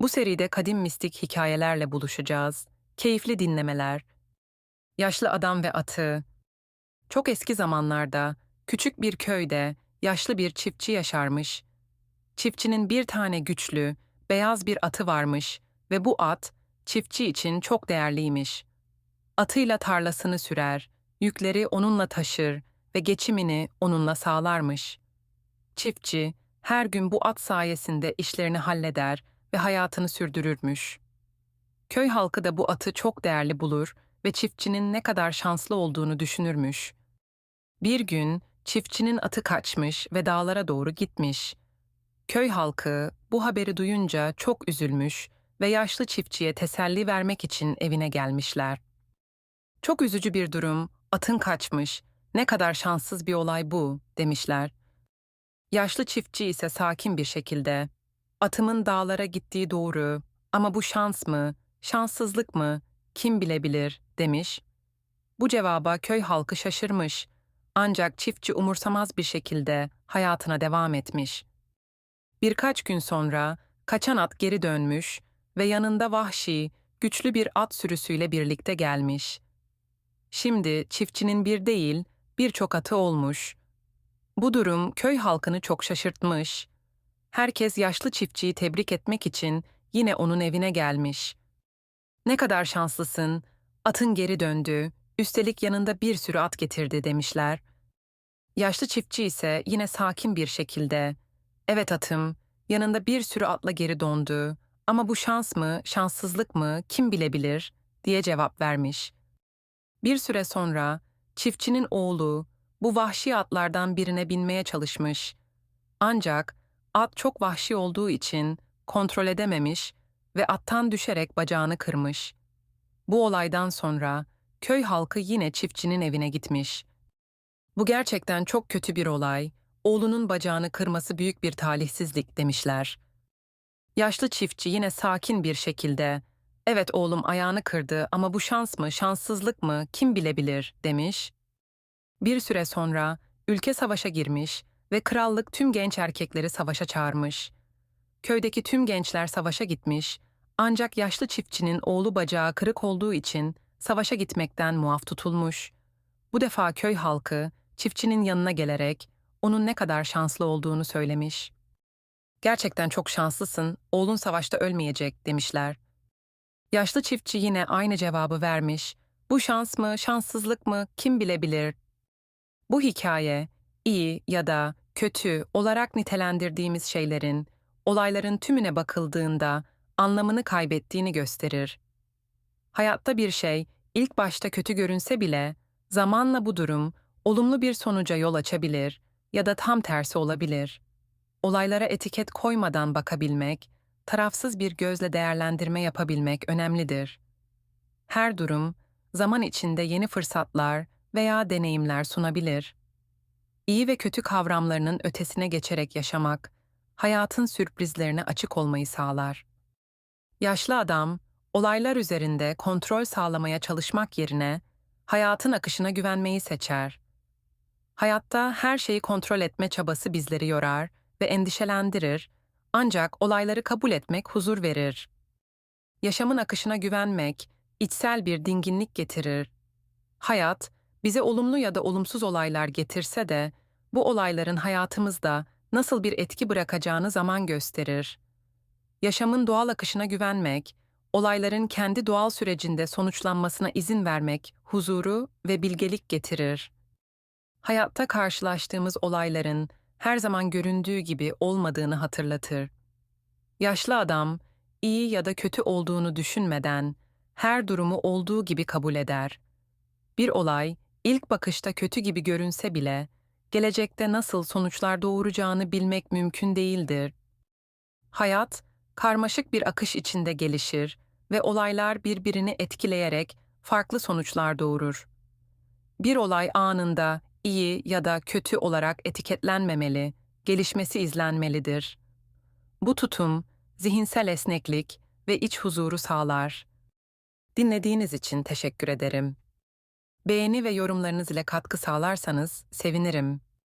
Bu seride kadim mistik hikayelerle buluşacağız. Keyifli dinlemeler. Yaşlı adam ve atı. Çok eski zamanlarda küçük bir köyde yaşlı bir çiftçi yaşarmış. Çiftçinin bir tane güçlü, beyaz bir atı varmış ve bu at çiftçi için çok değerliymiş. Atıyla tarlasını sürer, yükleri onunla taşır ve geçimini onunla sağlarmış. Çiftçi her gün bu at sayesinde işlerini halleder ve hayatını sürdürürmüş. Köy halkı da bu atı çok değerli bulur ve çiftçinin ne kadar şanslı olduğunu düşünürmüş. Bir gün çiftçinin atı kaçmış ve dağlara doğru gitmiş. Köy halkı bu haberi duyunca çok üzülmüş ve yaşlı çiftçiye teselli vermek için evine gelmişler. Çok üzücü bir durum, atın kaçmış. Ne kadar şanssız bir olay bu, demişler. Yaşlı çiftçi ise sakin bir şekilde, atımın dağlara gittiği doğru ama bu şans mı, şanssızlık mı, kim bilebilir, demiş. Bu cevaba köy halkı şaşırmış. Ancak çiftçi umursamaz bir şekilde hayatına devam etmiş. Birkaç gün sonra kaçan at geri dönmüş ve yanında vahşi, güçlü bir at sürüsüyle birlikte gelmiş. Şimdi çiftçinin bir değil, birçok atı olmuş. Bu durum köy halkını çok şaşırtmış. Herkes yaşlı çiftçiyi tebrik etmek için yine onun evine gelmiş. Ne kadar şanslısın, atın geri döndü, üstelik yanında bir sürü at getirdi demişler. Yaşlı çiftçi ise yine sakin bir şekilde, evet atım, yanında bir sürü atla geri döndü ama bu şans mı, şanssızlık mı kim bilebilir diye cevap vermiş. Bir süre sonra çiftçinin oğlu bu vahşi atlardan birine binmeye çalışmış. Ancak at çok vahşi olduğu için kontrol edememiş ve attan düşerek bacağını kırmış. Bu olaydan sonra köy halkı yine çiftçinin evine gitmiş. Bu gerçekten çok kötü bir olay. Oğlunun bacağını kırması büyük bir talihsizlik demişler. Yaşlı çiftçi yine sakin bir şekilde Evet oğlum ayağını kırdı ama bu şans mı, şanssızlık mı kim bilebilir demiş. Bir süre sonra ülke savaşa girmiş ve krallık tüm genç erkekleri savaşa çağırmış. Köydeki tüm gençler savaşa gitmiş ancak yaşlı çiftçinin oğlu bacağı kırık olduğu için savaşa gitmekten muaf tutulmuş. Bu defa köy halkı çiftçinin yanına gelerek onun ne kadar şanslı olduğunu söylemiş. Gerçekten çok şanslısın, oğlun savaşta ölmeyecek demişler. Yaşlı çiftçi yine aynı cevabı vermiş. Bu şans mı, şanssızlık mı kim bilebilir? Bu hikaye, iyi ya da kötü olarak nitelendirdiğimiz şeylerin, olayların tümüne bakıldığında anlamını kaybettiğini gösterir. Hayatta bir şey ilk başta kötü görünse bile, zamanla bu durum olumlu bir sonuca yol açabilir ya da tam tersi olabilir. Olaylara etiket koymadan bakabilmek, tarafsız bir gözle değerlendirme yapabilmek önemlidir. Her durum, zaman içinde yeni fırsatlar veya deneyimler sunabilir. İyi ve kötü kavramlarının ötesine geçerek yaşamak, hayatın sürprizlerine açık olmayı sağlar. Yaşlı adam, olaylar üzerinde kontrol sağlamaya çalışmak yerine, hayatın akışına güvenmeyi seçer. Hayatta her şeyi kontrol etme çabası bizleri yorar ve endişelendirir ancak olayları kabul etmek huzur verir. Yaşamın akışına güvenmek, içsel bir dinginlik getirir. Hayat, bize olumlu ya da olumsuz olaylar getirse de, bu olayların hayatımızda nasıl bir etki bırakacağını zaman gösterir. Yaşamın doğal akışına güvenmek, olayların kendi doğal sürecinde sonuçlanmasına izin vermek huzuru ve bilgelik getirir. Hayatta karşılaştığımız olayların her zaman göründüğü gibi olmadığını hatırlatır. Yaşlı adam, iyi ya da kötü olduğunu düşünmeden, her durumu olduğu gibi kabul eder. Bir olay, ilk bakışta kötü gibi görünse bile, gelecekte nasıl sonuçlar doğuracağını bilmek mümkün değildir. Hayat, karmaşık bir akış içinde gelişir ve olaylar birbirini etkileyerek farklı sonuçlar doğurur. Bir olay anında iyi ya da kötü olarak etiketlenmemeli, gelişmesi izlenmelidir. Bu tutum, zihinsel esneklik ve iç huzuru sağlar. Dinlediğiniz için teşekkür ederim. Beğeni ve yorumlarınız ile katkı sağlarsanız sevinirim.